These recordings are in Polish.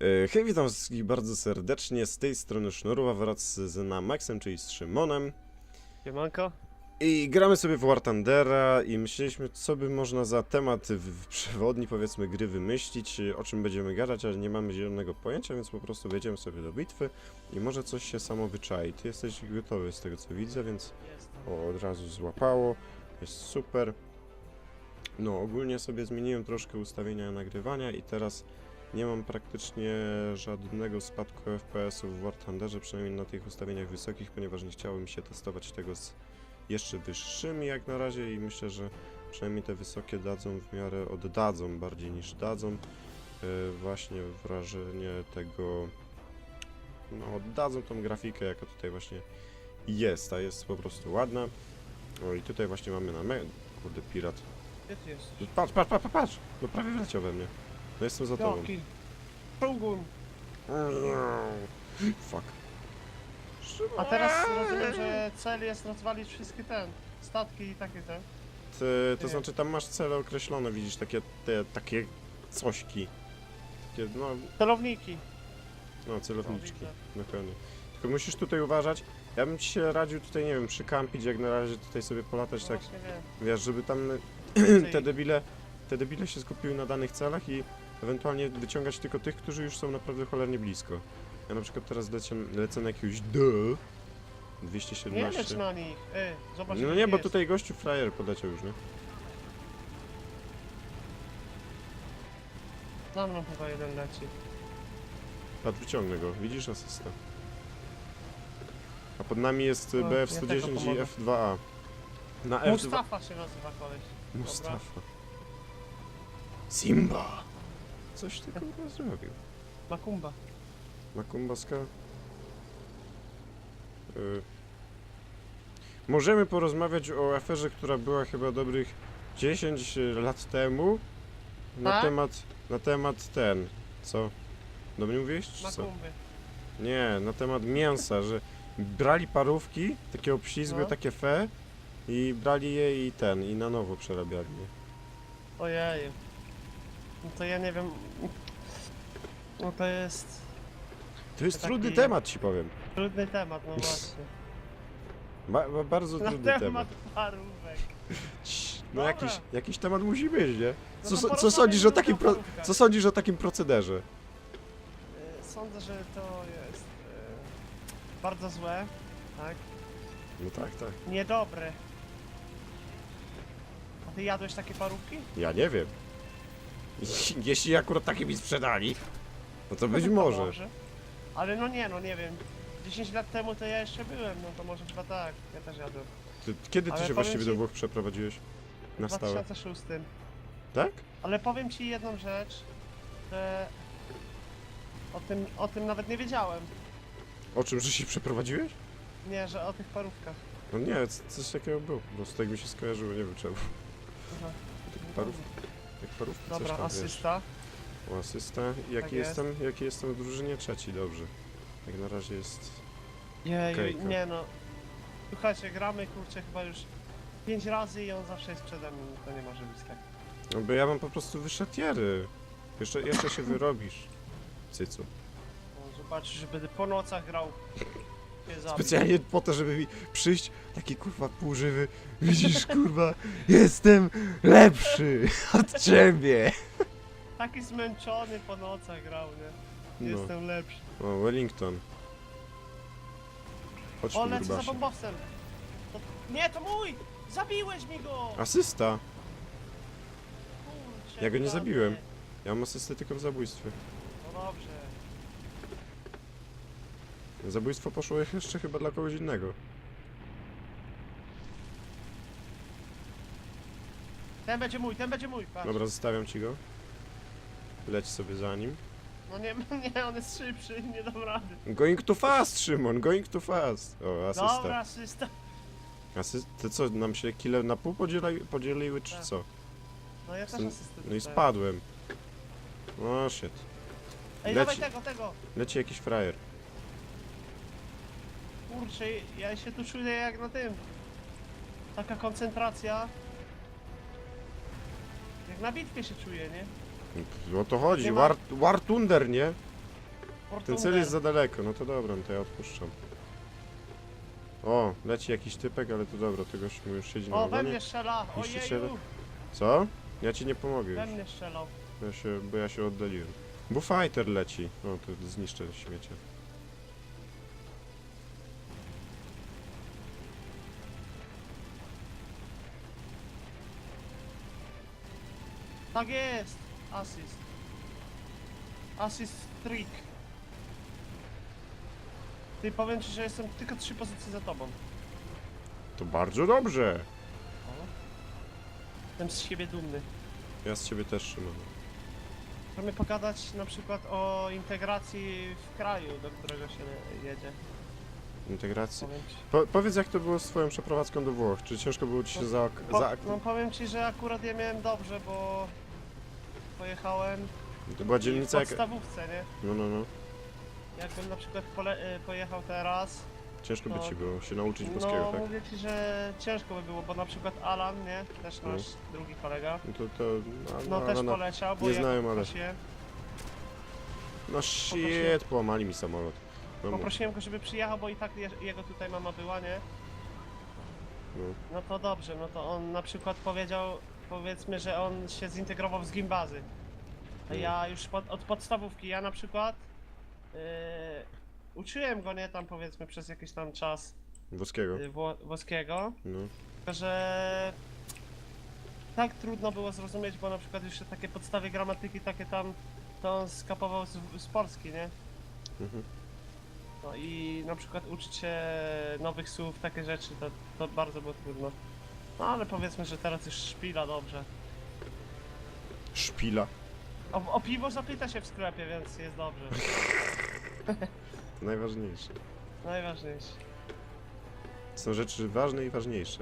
E, Hej, witam wszystkich bardzo serdecznie. Z tej strony Sznurła wraz z Namaxem, czyli z Szymonem. Siemanko? I gramy sobie w War Thundera i myśleliśmy, co by można za temat przewodni, powiedzmy, gry wymyślić, o czym będziemy gadać, ale nie mamy zielonego pojęcia, więc po prostu wejdziemy sobie do bitwy i może coś się samo wyczai. Ty jesteś gotowy z tego, co widzę, więc o, od razu złapało, jest super. No, ogólnie sobie zmieniłem troszkę ustawienia nagrywania i teraz nie mam praktycznie żadnego spadku FPS-ów w War Thunderze, przynajmniej na tych ustawieniach wysokich, ponieważ nie chciało mi się testować tego z jeszcze wyższymi jak na razie i myślę, że przynajmniej te wysokie dadzą w miarę, oddadzą bardziej niż dadzą yy, właśnie wrażenie tego, no oddadzą tą grafikę, jaka tutaj właśnie jest, a jest po prostu ładna. O i tutaj właśnie mamy na me... Kurde, pirat. Gdzie ty jesteś? Patrz, patrz, patrz, patrz! No prawie wleciał we mnie. No jestem za tobą. Jaki? Czołgun! Fuck. A teraz rozumiem, że cel jest rozwalić wszystkie ten, statki i takie te. Ty, to Nie. znaczy tam masz cele określone, widzisz, takie, te, takie cośki. Takie, no, Celowniki. no, celowniczki. widzę. Dokładnie. Tylko musisz tutaj uważać. Ja bym ci się radził tutaj, nie wiem, przykampić jak na razie tutaj sobie polatać No tak, właśnie wiem. wiesz, żeby tam te debile, te debile się skupiły na danych celach i ewentualnie wyciągać tylko tych, którzy już są naprawdę cholernie blisko. Ja na przykład teraz lecę, lecę na jakiegoś D. Nie 217. lecz na nich. Ej, zobacz No nie, bo jest. tutaj gościu frajer podleciał już, nie? Za mną chyba jeden leci. Patrz, wyciągnę go. Widzisz asysta. A pod nami jest O, ja BF-110 tego i pomogę. F2A. Na F2... Mustafa się nazywa koleś. Mustafa. Simba! Coś ty kurwa zrobił. Makumba. Makumbaska. Y... Możemy porozmawiać o aferze, która była chyba dobrych 10 lat temu. Na Tak? temat, na temat ten, co? Do mnie mówiłeś, czy co? Makumby. Nie, na temat mięsa, że brali parówki, takie obślizgłe, No. takie fe i brali je i ten, i na nowo przerabiali je. Ojeju. No to ja nie wiem. No to jest To jest To trudny taki- temat, ci powiem. trudny temat, no właśnie. Ba ba bardzo Na trudny temat temat. parówek. Cii, No Dobra. jakiś, jakiś temat musi być, nie? No Co, to co, sądzisz o takim pro, parówkach. co sądzisz o takim procederze? Y, Sądzę, że to jest y, bardzo złe, tak? No tak, tak. Niedobre. A ty jadłeś takie parówki? Ja nie wiem. Jeśli akurat takie mi sprzedali, no to być może. Ale no nie, no nie wiem. 10 lat temu to ja jeszcze byłem, no to może chyba tak. Ja też jadłem. Ty, kiedy ty Ale się powiem właściwie ci- do Włoch przeprowadziłeś? W Na stałe. 2006. Tak? Ale powiem ci jedną rzecz, że o tym, o tym nawet nie wiedziałem. O czym, że się przeprowadziłeś? Nie, że o tych parówkach. No nie, c- coś takiego było. Po prostu tak mi się skojarzyło, nie wiem czemu. Aha. Parów, parówki coś Dobra, tam, wiesz. asysta. O asysta. Jaki Tak jest. jestem? Jaki jestem w drużynie? Trzeci, dobrze. Jak na razie jest... Okejka. nie no. Słuchajcie, gramy kurczę chyba już 5 razy i on zawsze jest przede mną, to nie może być tak. No bo ja mam po prostu wyższe tiery. Jeszcze, jeszcze się wyrobisz. Cycu. No, zobaczysz, że będę po nocach grał. Specjalnie po to, żeby mi przyjść taki kurwa półżywy. Widzisz kurwa, jestem lepszy od ciebie. Taki zmęczony po nocach grał, nie? No. Jestem lepszy. O, Wellington. Chodź O, tu, lecę za grubasie. bombowcem! To... Nie, to mój! Zabiłeś mi go! Asysta. Kurczę, Ja go nie zabiłem. Ja mam asystę tylko w zabójstwie. No dobrze. Zabójstwo poszło jeszcze chyba dla kogoś innego. Ten będzie mój, ten będzie mój, patrz. Dobra, zostawiam ci go. Leć sobie za nim. No nie, nie, on jest szybszy, nie dam rady. Going too fast, Szymon, going too fast. O, asysta. Dobra, asysta. Asy... Ty co, nam się kile na pół podzieli... podzieliły, czy Tak. co? No ja też Jestem- asystę No i spadłem. O, shit. Ej, Leci. dawaj tego, tego! Leci jakiś frajer. Kurczę, ja się tu czuję jak na tym. taka koncentracja. Jak na bitwie się czuje, nie? O to chodzi, Nie ma- War, War Thunder, nie? Ten cel jest za daleko, no to dobra, no to ja odpuszczam. O, leci jakiś typek, ale to dobra, tego mu już siedzi na O, we ogonie. mnie strzela! Niszczyciele. Ojeju! Co? Ja ci nie pomogę We już, mnie strzelał. ja się, bo ja się oddaliłem. Bo fighter leci. O, to zniszczę śmiecie. Tak jest! Assist. Assist trick. Ty powiem ci, że jestem tylko trzy pozycje za tobą. To bardzo dobrze. Jestem z siebie dumny. Ja z ciebie też trzymam. Możemy pogadać na przykład o integracji w kraju, do którego się jedzie. Integracji. Powiem ci. Po, powiedz jak to było z twoją przeprowadzką do Włoch? Czy ciężko było ci się za... Za no powiem ci, że akurat ja miałem dobrze, bo pojechałem to była w dzielnica jak... podstawówce, nie? No, no, no. Jakbym na przykład pole, y, pojechał teraz, Ciężko by ci było się nauczyć włoskiego, no tak? mówię ci, że ciężko by było, bo na przykład Alan, nie? Też No. nasz drugi kolega, No to, to... No, no, no, też no, poleciał, bo nie ja znają, ale- poprosiłem, no shit, połamali mi samolot. No, mów. poprosiłem go, żeby przyjechał, bo i tak je, jego tutaj mama była, nie? no. No to dobrze, no to on na przykład powiedział, powiedzmy, że on się zintegrował z gimbazy. A ja już pod, od podstawówki, ja na przykład yy, uczyłem go, nie, tam powiedzmy przez jakiś tam czas Włoskiego. yy, wło, włoskiego, No. tylko że tak trudno było zrozumieć, bo na przykład już takie podstawy gramatyki, takie tam, to on skapował z, z Polski, nie? Mhm. No i na przykład uczyć się nowych słów, takie rzeczy, to, to bardzo było trudno. No ale powiedzmy, że teraz już szpila dobrze. Szpila. O, o piwo zapyta się w sklepie, więc jest dobrze. To najważniejsze. Najważniejsze. Są rzeczy ważne i ważniejsze.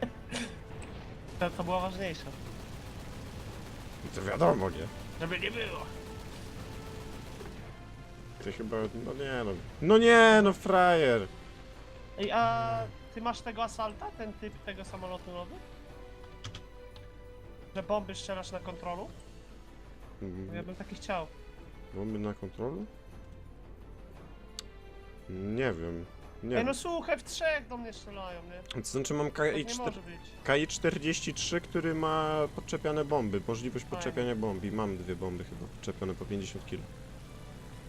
To, to było ważniejsze. To wiadomo, nie? Żeby nie było. Ty chyba... No nie no. No nie no, frajer! Ej, a ty masz tego asalta, ten typ tego samolotu nowy? Że bomby strzelasz na kontrolu? Bo Ja bym taki chciał. Bomby na kontrolu? Nie wiem. Nie Ej, wiem. no słuchaj, w trzech do mnie strzelają, nie? To znaczy mam Tak nie KI-4... może być. KI-43, który ma podczepiane bomby, możliwość podczepiania bomb i mam dwie bomby chyba podczepione po 50 kg.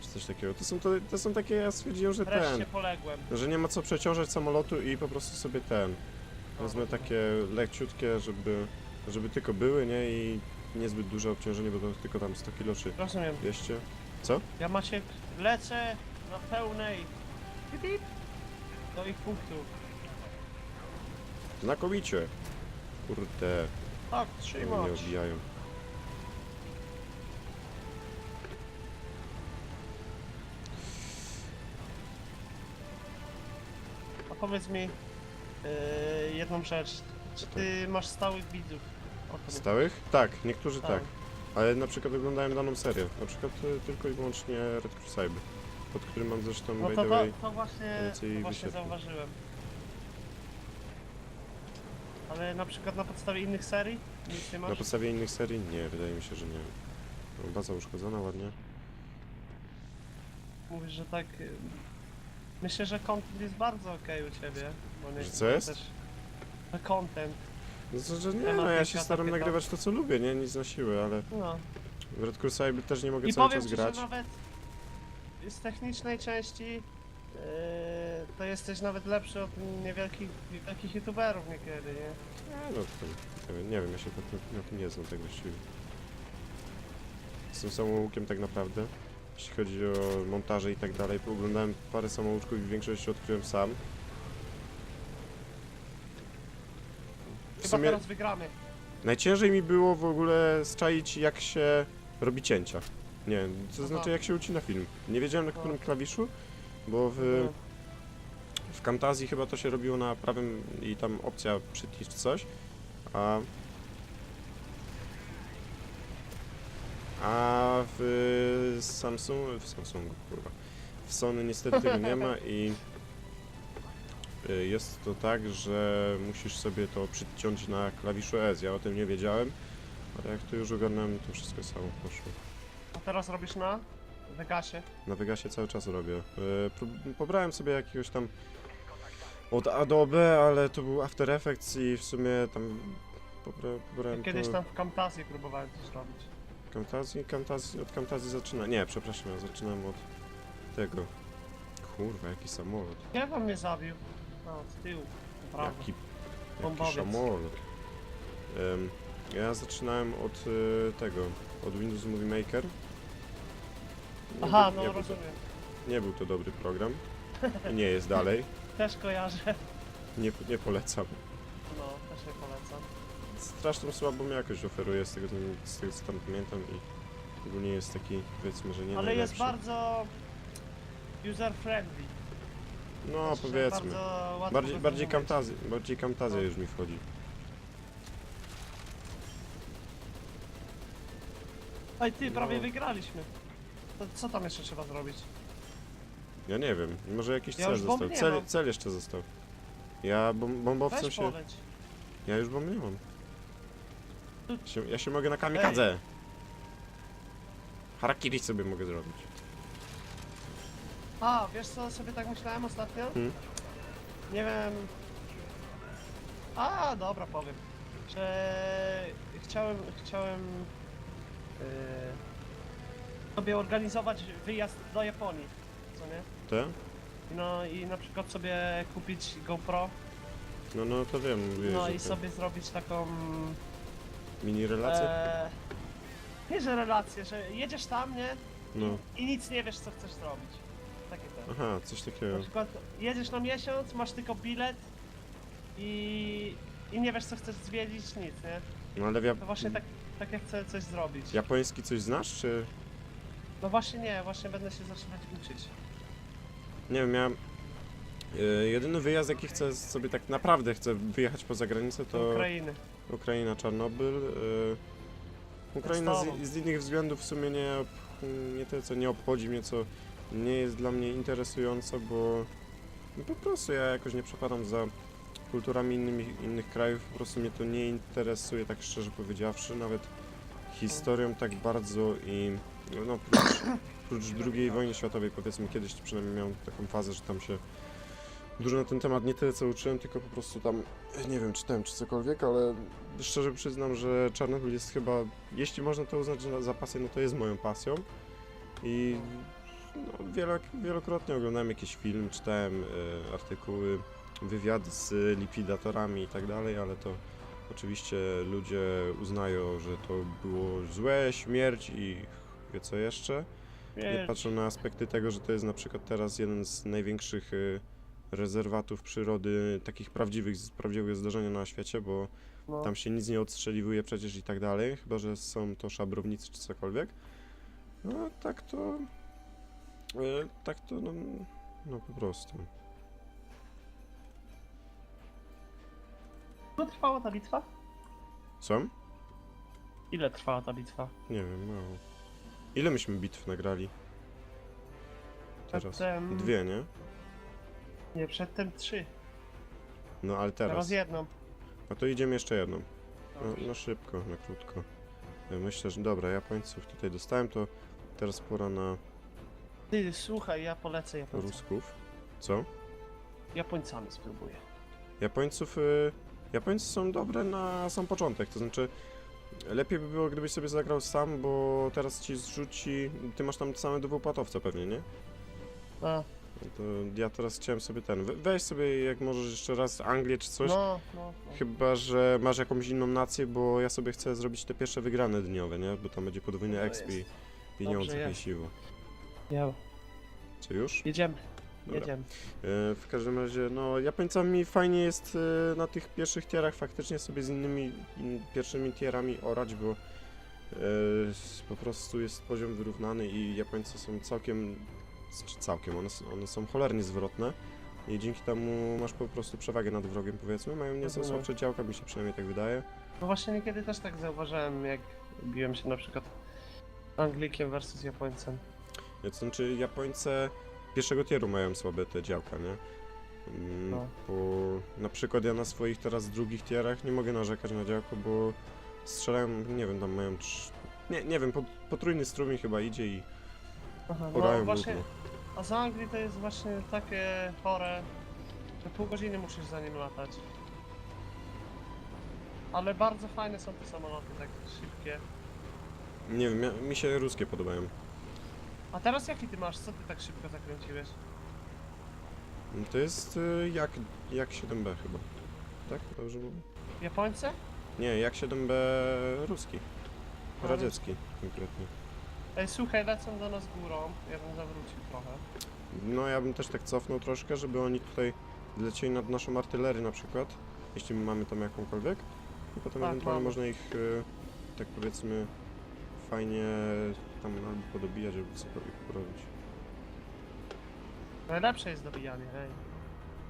Czy coś takiego. To są, to, to są takie, ja stwierdziłem, że ten, Wreszcie poległem. że nie ma co przeciążać samolotu i po prostu sobie ten, wezmę takie leciutkie, żeby, żeby tylko były, nie, i niezbyt duże obciążenie, bo to tylko tam 100 kg czy Rozumiem. 200. Ja Maciek lecę na pełnej. Pip, pip. Do ich punktu. Znakomicie. Kurde, Tak, one trzymać. mnie obijają. A powiedz mi yy, jedną rzecz. Czy ty masz stałych widzów? Stałych? Tak, niektórzy Tak. tak. Ale na przykład oglądałem daną serię. Na przykład y, tylko i wyłącznie Red Crusader. Pod którym mam zresztą No by to, the to, way. to właśnie, więcej to właśnie wyświetleń. zauważyłem. Ale na przykład na podstawie innych serii? Nic nie masz? Na podstawie innych serii? Nie, wydaje mi się, że nie. No, baza uszkodzona ładnie. Mówisz, że tak... y, Myślę, że content jest bardzo okej u ciebie. Bo nie, Że co jest? Też, że content. No to, że nie, no ja się staram nagrywać to co lubię, nie? Nic na siłę, ale No. w Red Crusader też nie mogę I cały powiem czas ci, grać. że nawet z technicznej części yy, to jesteś nawet lepszy od niewielkich, wielkich youtuberów niekiedy, nie? Nie, no to, nie, wiem, nie wiem, ja się na, tym- na tym nie znam tak właściwie. Z tym samoukiem tak naprawdę. Jeśli chodzi o montaże i tak dalej, pooglądałem parę samouczków i większość odkryłem sam. W Chyba sumie teraz wygramy. najciężej mi było w ogóle zczaić jak się robi cięcia. Nie, to Aha. znaczy jak się ucina film. Nie wiedziałem na którym klawiszu, bo w, Mhm. w Camtasia chyba to się robiło na prawym i tam opcja przycisk coś, a a w Samsung, w Samsungu kurwa, w Sony niestety tego nie ma i y, jest to tak, że musisz sobie to przyciąć na klawiszu S. Ja o tym nie wiedziałem, ale jak to już ogarnąłem, to wszystko samo poszło. A teraz robisz na Vegasie. Na Vegasie cały czas robię. Y, Pobrałem sobie jakiegoś tam od Adobe, ale to był After Effects i w sumie tam pobra, pobrałem Kiedyś tam w Camtasie próbowałem coś robić. Camtasia, Camtasia, od Camtasia zaczyna. Nie, przepraszam, ja zaczynam od tego. Kurwa, jaki samolot. Nie wam mnie zabił. No, z tyłu. Naprawdę. Jaki, jaki Bombowiec. samolot. Em, ja zaczynałem od y, tego, od Windows Movie Maker. Nie Aha, był- no nie, był to, rozumiem. nie był to dobry program. I Nie jest dalej. Też kojarzę. Nie, nie polecam. No, też nie polecam. Straszną słabą jakość oferuje z tego, z tego co tam pamiętam i ogólnie jest taki, powiedzmy, że nie Ale jest najlepszy. bardzo user friendly. No, Znaczy, że powiedzmy. Bardzo łatwo Bardziej, bardziej. Camtasia, bardziej Camtasia No. już mi wchodzi. Ej, ty, prawie No. wygraliśmy. To co tam jeszcze trzeba zrobić? Ja nie wiem, może jakiś Ja cel już bomb został. nie Cel, mam. cel jeszcze został. Ja bom, bombowcem Weź się... poleć. Ja już bomb nie mam. Się, ja się mogę na kamikadze. Harakiri sobie mogę zrobić. A, wiesz co sobie tak myślałem ostatnio? Hmm? Nie wiem... A, dobra, powiem. Że chciałem, chciałem... Yy, sobie organizować wyjazd do Japonii, co nie? Te? No i na przykład sobie kupić GoPro, No, no to wiem, mówiłeś, no i sobie zrobić taką... mini relacje? E, nie, że relacje, że jedziesz tam, nie? No, I nic nie wiesz, co chcesz zrobić. Takie to. aha, coś takiego. Na przykład jedziesz na miesiąc, masz tylko bilet i, i nie wiesz, co chcesz zwiedzić, nic, nie? No ale ja... To właśnie tak, tak ja chcę coś zrobić. Japoński coś znasz, czy... No właśnie nie, właśnie będę się zaczynać uczyć. Nie wiem, miałem... Yy, jedyny wyjazd, jaki chcę sobie tak naprawdę chcę wyjechać poza granicę, Do to Ukrainy. Ukraina, Czarnobyl. Yy, Ukraina z, z innych względów w sumie nie, nie tyle co nie obchodzi mnie, co nie jest dla mnie interesująco, bo no po prostu ja jakoś nie przepadam za kulturami innymi, innych krajów, po prostu mnie to nie interesuje, tak szczerze powiedziawszy, nawet historią tak bardzo i no prócz, prócz II wojny światowej powiedzmy kiedyś przynajmniej miałem taką fazę, że tam się dużo na ten temat nie tyle co uczyłem, tylko po prostu tam nie wiem, czytałem czy cokolwiek, ale szczerze przyznam, że Czarnobyl jest chyba, jeśli można to uznać za- pasję, no to jest moją pasją i no, wielo, wielokrotnie oglądałem jakieś filmy, czytałem e, artykuły, wywiady z likwidatorami i tak dalej, ale to oczywiście ludzie uznają, że to było złe, śmierć i wie co jeszcze. Nie patrzą na aspekty tego, że to jest na przykład teraz jeden z największych y, rezerwatów przyrody, takich prawdziwych, z prawdziwego zdarzenia na świecie, bo no, tam się nic nie odstrzeliwuje przecież i tak dalej, chyba że są to szabrownicy czy cokolwiek. No tak to. y, tak to no, no po prostu. Ile trwała ta bitwa? Co? Ile trwała ta bitwa? Nie wiem, mało. Ile myśmy bitw nagrali? Teraz. Przedtem... Dwie, nie? Nie, przedtem trzy. No ale Teraz, teraz. jedną. No to idziemy jeszcze jedną. No, na szybko, na krótko. Ja Myślę, że dobra, Japońców tutaj dostałem, to teraz pora na Ty, słuchaj, ja polecę Japońcom. Rusków. Co? Japońcami spróbuję. Japońców. Y, Japońcy są dobre na sam początek, to znaczy. Lepiej by było, gdybyś sobie zagrał sam, bo teraz ci zrzuci. Ty masz tam same dwupłatowce pewnie, nie? A, No To ja teraz chciałem sobie ten. we- Weź sobie, jak możesz jeszcze raz Anglię czy coś. no, no, no. Chyba, że masz jakąś inną nację, bo ja sobie chcę zrobić te pierwsze wygrane dniowe, nie? Bo tam będzie podwójny No exp i jest. pieniądze Dobrze jest. siło. Ja, Co już? jedziemy, Dobra. jedziemy. E, W każdym razie, no Japońcami fajnie jest e, na tych pierwszych tierach faktycznie sobie z innymi in, pierwszymi tierami orać, bo e, s- po prostu jest poziom wyrównany i Japońcy są całkiem, czy całkiem, one, one są cholernie zwrotne i dzięki temu masz po prostu przewagę nad wrogiem powiedzmy, mają nieco Mhm. słabsze działka, mi się przynajmniej tak wydaje. No właśnie niekiedy też tak zauważyłem, jak biłem się na przykład Anglikiem versus Japońcem. To znaczy Japońcy pierwszego tieru mają słabe te działka, nie? Mm, No. Bo na przykład ja na swoich teraz drugich tierach nie mogę narzekać na działko, bo strzelają, nie wiem, tam mają trz... Nie, nie wiem, pot- potrójny strumień chyba idzie i Aha, porają no właśnie. A za Anglii to jest właśnie takie chore, że pół godziny musisz za nim latać. Ale bardzo fajne są te samoloty, tak szybkie. Nie wiem, ja, mi się ruskie podobają. A teraz jaki ty masz? Co ty tak szybko zakręciłeś? To jest y, jak, jak 7B chyba. Tak? Dobrze mówię? Japońcy? Nie, jak 7B ruski. Radziecki konkretnie. Ej, słuchaj, lecą do nas górą. Ja bym zawrócił trochę. No ja bym też tak cofnął troszkę, żeby oni tutaj lecieli nad naszą artylerię na przykład, jeśli my mamy tam jakąkolwiek. I potem Tak, ewentualnie mamy. można ich, y, tak powiedzmy, fajnie tam albo podobijać, albo cokolwiek porobić. Najlepsze jest dobijanie, ej.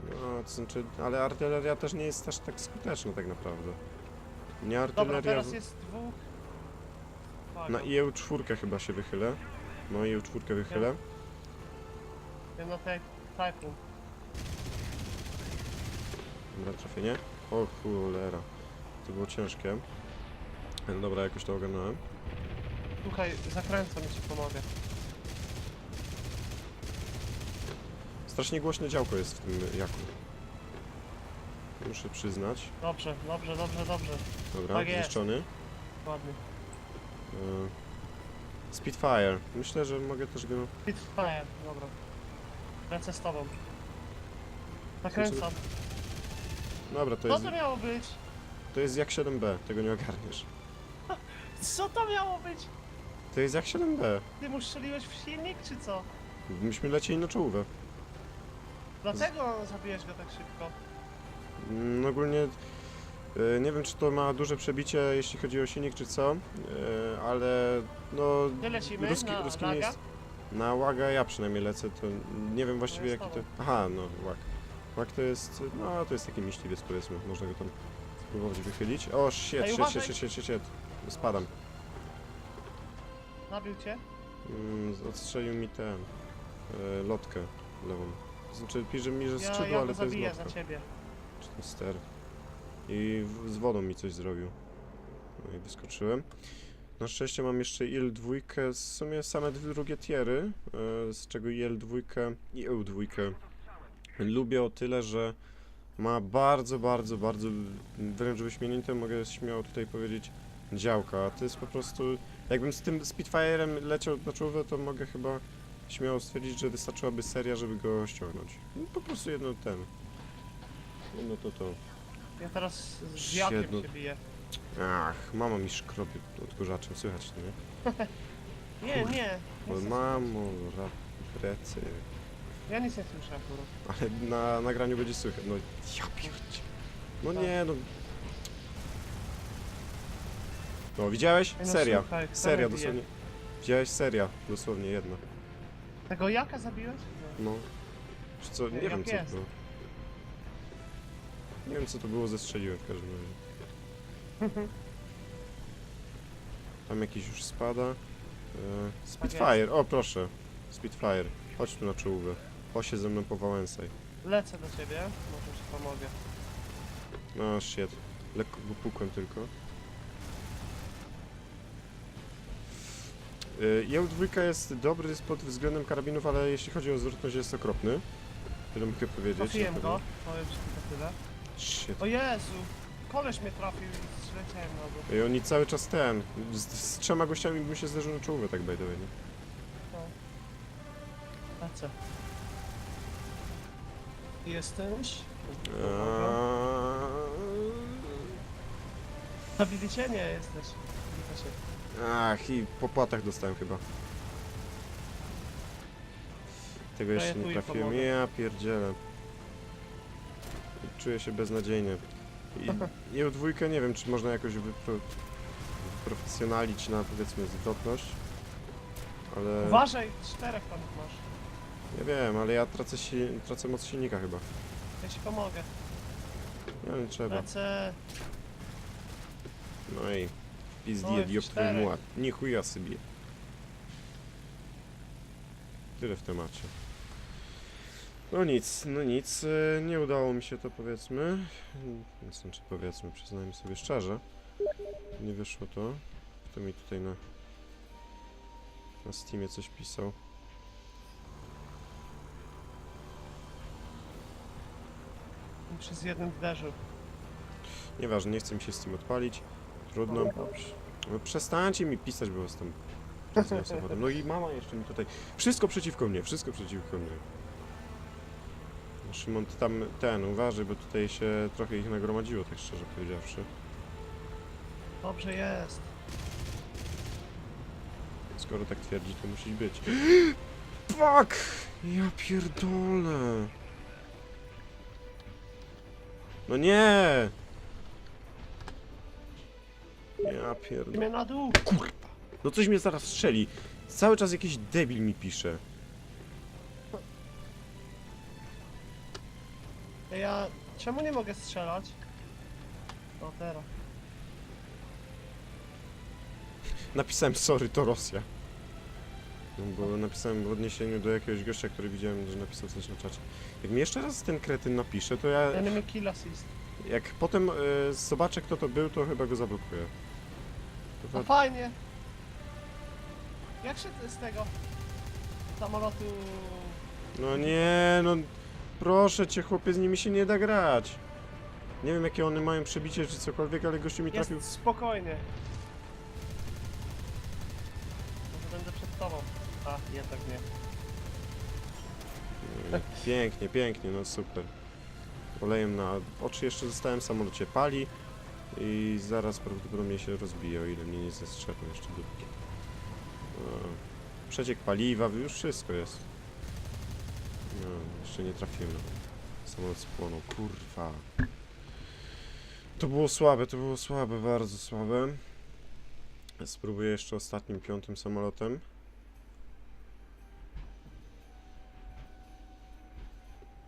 No, to znaczy, ale artyleria też nie jest aż tak skuteczna tak naprawdę. Nie Dobra, artyleria... teraz jest dwóch. Na IEU-4 chyba się wychylę. No IEU-4 wychylę. Ja na tej. Dobra, trafienie. O cholera. To było ciężkie. Ale Dobra, jakoś to ogarnąłem. Słuchaj, zakręcam i ci pomogę. Strasznie głośne działko jest w tym jaku. Muszę przyznać. Dobrze, dobrze, dobrze, dobrze. Dobra, Tak jest. zniszczony. Ładnie. E, Spitfire. Myślę, że mogę też go... Spitfire, dobra. Lecę z tobą. Zakręcam. Dobra, to Co jest, to miało być? to jest jak 7B. Tego nie ogarniesz. Co to miało być? To jest jak 7B. Ty mu strzeliłeś w silnik, czy co? Myśmy lecieli na czołówę. Dlatego zabiłeś go tak szybko. Mm, ogólnie nie wiem, czy to ma duże przebicie, jeśli chodzi o silnik, czy co, e, ale no... Gdzie lecimy? ruski, Na ruski Laga? jest... Na Łaga ja przynajmniej lecę, to nie wiem właściwie Ja jaki to... Aha, no Łag. Łag to jest, no to jest taki myśliwiec powiedzmy, można go tam spróbować wychylić. O, shit, Ej, shit, shit, shit, shit, shit, shit. Spadam. Zabił cię? Mm, odstrzelił mi ten, e, lotkę lewą. To znaczy pisze mi, że Ja, skrzydło, ja go ale to jest lotka. za ciebie. Czy ten ster. I z wodą mi coś zrobił. No i wyskoczyłem. Na szczęście mam jeszcze IL-2, w sumie same dwie drugie tiery, e, z czego IL-2 i EU-2 lubię o tyle, że ma bardzo, bardzo, bardzo wręcz wyśmienite, mogę śmiało tutaj powiedzieć, działka. To jest po prostu, jakbym z tym Spitfire'em leciał na czołówę, to mogę chyba śmiało stwierdzić, że wystarczyłaby seria, żeby go ściągnąć. No, po prostu jedno ten. No to to. Ja teraz z Siedno- się biję. Ach, mama mi szkrobie odkurzaczem, słychać nie? Nie, nie. nie O, chcę mamo, rap, plecy. słuchać. Ja nic nie słyszę akurat. Ale na nagraniu będzie słychać. No ja pierdzie. No Tak. nie, no. No, widziałeś? Ej, no Seria. słuchaj, kto Seria, mnie bije? dosłownie. Widziałeś? Seria, dosłownie jedna. Tego jaka zabiłeś? No. Czy co? Nie Jak wiem co jest? to było. Nie wiem co to było, zestrzeliłem w każdym razie. Tam jakiś już spada. E, Spitfire, o proszę. Spitfire, chodź tu na czołówę. Się ze mną po Wałęsaj. Lecę do ciebie, może ci pomogę. No shit. Lekko go pukłem tylko. Yy, Jeł-2 jest dobry pod względem karabinów, ale jeśli chodzi o zwrotność jest okropny. Tyle mogę powiedzieć. Trafiłem go, powiem ci tylko tyle. Shit. O Jezu! Koleś mnie trafił i zleciałem na go. I oni cały czas ten. Z, z trzema gościami bym się zderzył na czołówę, tak by the way, nie? No. Lecę. Jesteś? Eee, Na widzicie? Nie jesteś. Widzę się. Ach, i po płatach dostałem chyba. Tego jeszcze nie trafiłem. Ja pierdzielę. Czuję się beznadziejnie. I, I o dwójkę nie wiem, czy można jakoś wypro, wyprofesjonalić na powiedzmy zwrotność. Ale Uważaj, czterech tam masz. nie wiem, ale ja tracę, si, tracę moc silnika chyba. Ja ci pomogę. Nie, nie trzeba. Lecę. No i pizdi Oj, idiot czterech. mład. Nie chuja sobie. Tyle w temacie. No nic, no nic, y, nie udało mi się to powiedzmy. Znaczy powiedzmy, przyznajmy sobie szczerze. Nie wyszło to. Kto mi tutaj na, na Steamie coś pisał. Przez jeden wderzył. Nieważne, nie chce mi się Steam odpalić. Trudno. Dobrze. No przestańcie mi pisać, bo jestem. No i mama jeszcze mi tutaj. Wszystko przeciwko mnie, wszystko przeciwko mnie. Szymon, ty tam ten, uważaj, bo tutaj się trochę ich nagromadziło, tak szczerze powiedziawszy. Dobrze jest. Skoro tak twierdzi, to musi być. Fuck! Ja pierdolę. No nie! Ja pierdolę. Mnie na dół. Kurwa. No coś mnie zaraz strzeli. Cały czas jakiś debil mi pisze. Ej, Ja czemu nie mogę strzelać? O teraz. Napisałem sorry, to Rosja. No bo napisałem w odniesieniu do jakiegoś gościa, który widziałem, że napisał coś na czacie. Jak mi jeszcze raz ten kretyn napisze, to ja Enemy kill assist. jak potem y, zobaczę kto to był, to chyba go zablokuję. To No fajnie. Jak się z tego samolotu... no nie, no proszę cię chłopie, z nimi się nie da grać. Nie wiem jakie one mają przebicie czy cokolwiek, ale gościu mi trafił. Jest spokojnie. Może będę przed tobą. A, jednak nie. Pięknie, pięknie, no super. Olejem na oczy jeszcze zostałem, samolot się pali i zaraz prawdopodobnie się rozbije, o ile mnie nie zestrzepą jeszcze dupki. No, Przeciek paliwa, już wszystko jest. No, jeszcze nie trafiłem. Samolot spłonął, kurwa. To było słabe, to było słabe, bardzo słabe. Spróbuję jeszcze ostatnim, piątym samolotem.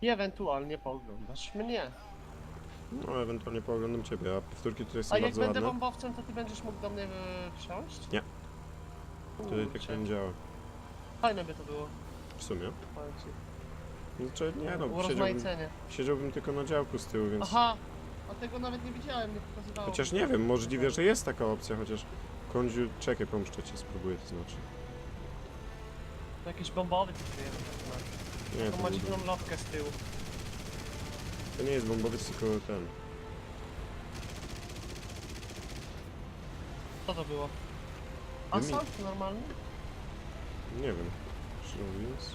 I ewentualnie pooglądasz mnie. No, ewentualnie pooglądam ciebie, a powtórki tutaj są A jak bardzo będę ładne. bombowcem, to ty będziesz mógł do mnie e, wsiąść? Nie. Tutaj tak Kurczę. nie działa. Fajne by to było. W sumie. powiem ci. Znaczy, nie no, siedziałbym, Urozmaicenie. siedziałbym tylko na działku z tyłu, więc... Aha! A tego nawet nie widziałem, nie pokazywało. Chociaż nie wiem, możliwe, że jest taka opcja, chociaż... Kądziu, czekaj, pomszczę cię, spróbuję to znaczy. To jakiś bombowy coś wyjemy, tak. Nie, To to, ma nie, dziwną lotkę z tyłu. to nie jest bombowiec, tylko ten. Co to było? Assault normalny? Nie wiem. Shrewins?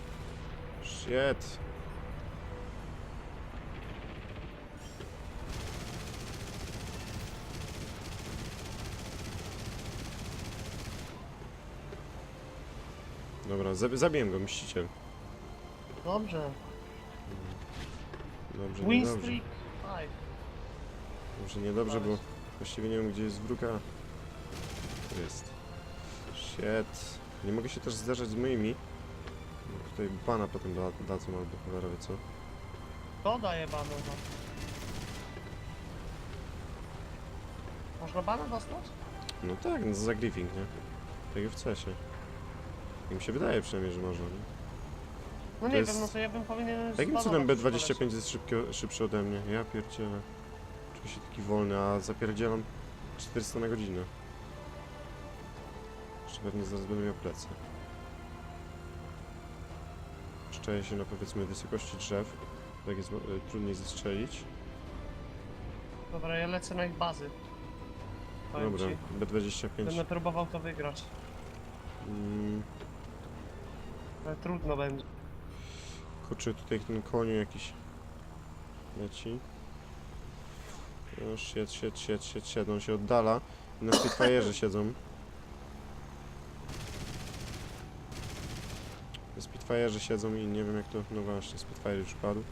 Shit! Dobra, zab zabiję go, mściciel. Dobrze. Dobrze, Win niedobrze. streak 5. Może niedobrze, bo właściwie nie wiem gdzie jest wróg, a... Tu jest. Shit. Nie mogę się też zdarzać z moimi. Bo Tutaj bana potem da, dadzą albo cholera wie co. To daje banę za. Można banę dostać? No tak, no za griefing, nie? Tak jak w cesie. Mi się wydaje przynajmniej, że można, nie? No nie jest- wiem, no to ja bym powinien Jakim zbanować cudem szkoleć. B25 jest szybkie, szybszy ode mnie? Ja pierdzielę. Czuję się taki wolny, a zapierdzielam 400 na godzinę. Jeszcze pewnie zaraz będę miał plecy. Szczeję się na powiedzmy wysokości drzew. Tak jest e, trudniej zestrzelić. Dobra, ja lecę na ich bazy. Powiem Dobra, ci. B25. Będę próbował to wygrać. Mm, Ale trudno będzie. kurczę, tutaj ten koniu jakiś leci. O, shit, shit, shit, shit, shit, on się oddala. I na Spitfire'ze siedzą. Na Spitfire'ze siedzą i nie wiem jak to... No właśnie, Spitfire już padł.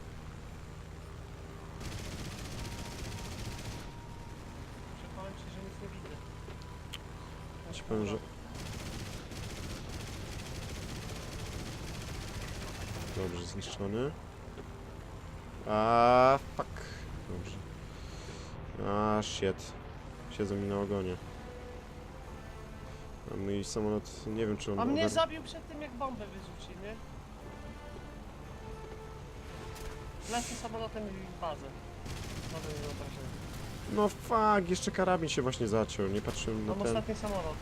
Powiem ci, że nic nie widzę. Ja ci powiem, że... Dobrze, zniszczony. A fuck. Dobrze. A shit. Siedzą mi na ogonie. A mój samolot, nie wiem czy on... A mnie ogar- zabił przed tym, jak bombę wyrzuci, nie? lecę samolotem i w bazę. Mamy wyobrażenie. No fuck, jeszcze karabin się właśnie zaciął, nie patrzyłem na Mam ten. ostatni samolot.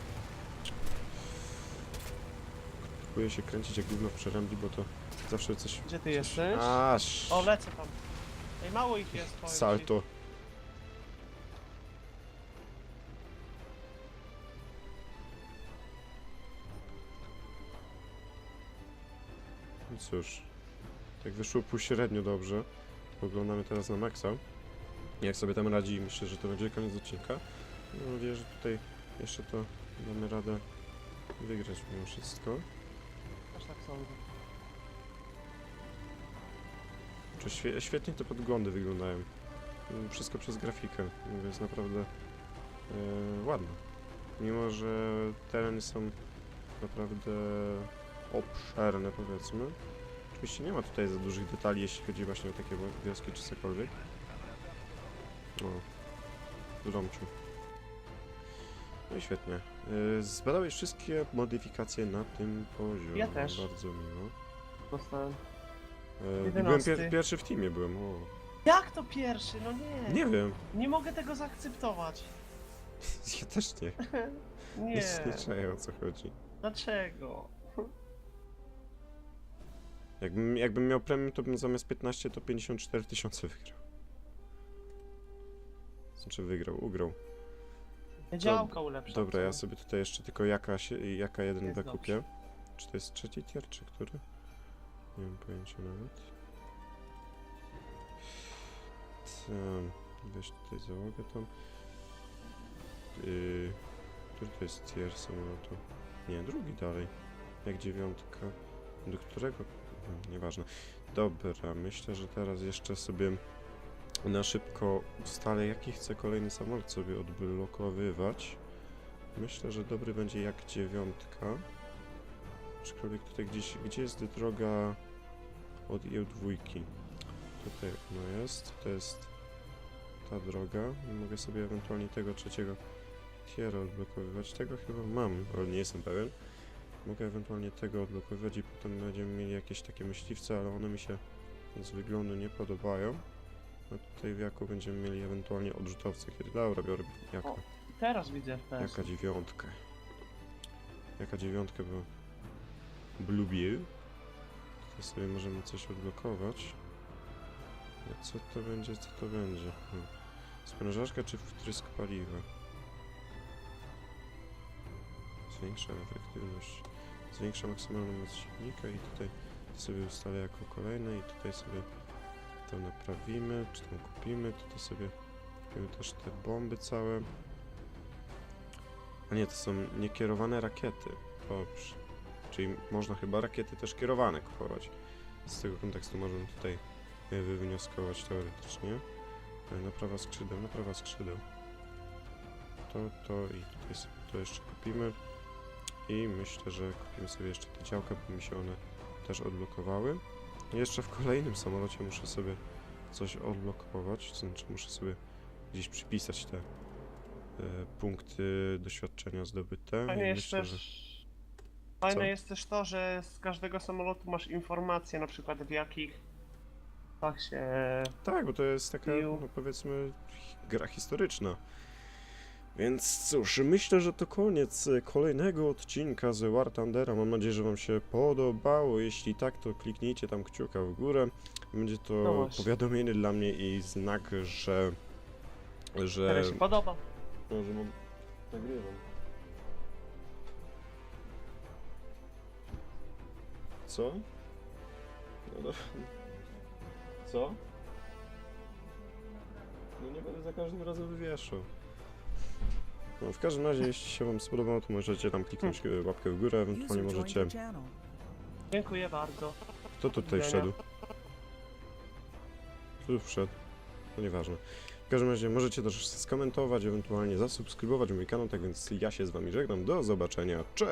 Próbuję się kręcić jak gówno w przerębli, bo to zawsze coś... Gdzie ty jesteś? Aż. O, lecę tam. Ej, mało ich jest, powiem ci. Salto. No cóż, tak wyszło pośrednio dobrze. Oglądamy teraz na maksa. Jak sobie tam radzi myślę, że to będzie koniec odcinka. Mam nadzieję, że tutaj jeszcze to damy radę wygrać mimo wszystko. Aż tak sądzę. Świe świetnie te podglądy wyglądają. Mm, Wszystko przez grafikę. Jest naprawdę e, ładne. Mimo, że tereny są naprawdę obszerne, powiedzmy. Oczywiście nie ma tutaj za dużych detali, jeśli chodzi właśnie o takie wioski czy cokolwiek. O, Romciu. No i świetnie. E, Zbadałeś wszystkie modyfikacje na tym poziomie. Ja też. Bardzo miło. Dostałem. E, byłem pier pierwszy w teamie, byłem. O. Jak to pierwszy? No nie. Nie wiem. Nie mogę tego zaakceptować. Ja też nie. Nie. Nie czaję o co chodzi. Dlaczego? Jakbym, jakbym miał premium, to bym zamiast 15 to 54 tysiące wygrał. Znaczy wygrał, ugrał. Działka ulepszam. Dobra, ja sobie tutaj jeszcze tylko jaka, się, jaka jeden Jest wykupię. Czy to jest trzeci tier, czy który? Nie mam pojęcia nawet. Tam, weź tutaj załogę tam. Yy, który to jest tier samolotu? Nie, drugi dalej. Jak dziewiątka. Do którego? Hmm, Nieważne. Dobra, myślę, że teraz jeszcze sobie na szybko ustalę, jaki chcę kolejny samolot sobie odblokowywać. Myślę, że dobry będzie jak dziewiątka. Aczkolwiek tutaj gdzieś, gdzie jest droga od IL-2? Tutaj ona jest, to jest ta droga. Mogę sobie ewentualnie tego trzeciego tiera odblokowywać. Tego chyba mam, ale nie jestem pewien. Mogę ewentualnie tego odblokowywać i potem będziemy mieli jakieś takie myśliwce, ale one mi się z wyglądu nie podobają. A tutaj w Jaku będziemy mieli ewentualnie odrzutowce, kiedy... Dobra, biorę Jaka. O, Teraz widzę FPS. Jaka dziewiątka? Jaka dziewiątka była? Bluebill. Tutaj sobie możemy coś odblokować. A co to będzie, co to będzie? Hmm. Sprężaczka czy wtrysk paliwa? Zwiększa efektywność. Zwiększa maksymalną moc silnika i tutaj sobie ustalę jako kolejne i tutaj sobie to naprawimy, czy tam kupimy. Tutaj sobie kupimy też te bomby całe. A nie, to są niekierowane rakiety. Dobrze. Czyli można chyba rakiety też kierowane kupować. Z tego kontekstu możemy tutaj e, wywnioskować teoretycznie. E, Naprawa skrzydeł, naprawa skrzydeł. To, to i tutaj sobie to jeszcze kupimy. I myślę, że kupimy sobie jeszcze te działka, bo mi się one też odblokowały. Jeszcze w kolejnym samolocie muszę sobie coś odblokować, to znaczy muszę sobie gdzieś przypisać te e, punkty doświadczenia zdobyte. I jest myślę, że. Fajne Co? jest też to, że z każdego samolotu masz informacje, na przykład w jakich tak się... tak, bo to jest taka, no powiedzmy, gra historyczna. Więc cóż, myślę, że to koniec e, kolejnego odcinka z War Thundera. Mam nadzieję, że Wam się podobało. Jeśli tak, to kliknijcie tam kciuka w górę. Będzie to No powiadomienie dla mnie i znak, że... że... Które się podoba. No, że mam... Nagrywam. Co? No do... Co? No nie będę za każdym razem wywieszał. No w każdym razie, jeśli się wam spodobało, to możecie tam kliknąć e, łapkę w górę, ewentualnie możecie... Dziękuję bardzo. Kto tutaj wszedł? Kto tu wszedł? No nieważne. W każdym razie możecie też skomentować, ewentualnie zasubskrybować mój kanał, tak więc ja się z wami żegnam. Do zobaczenia. Cześć!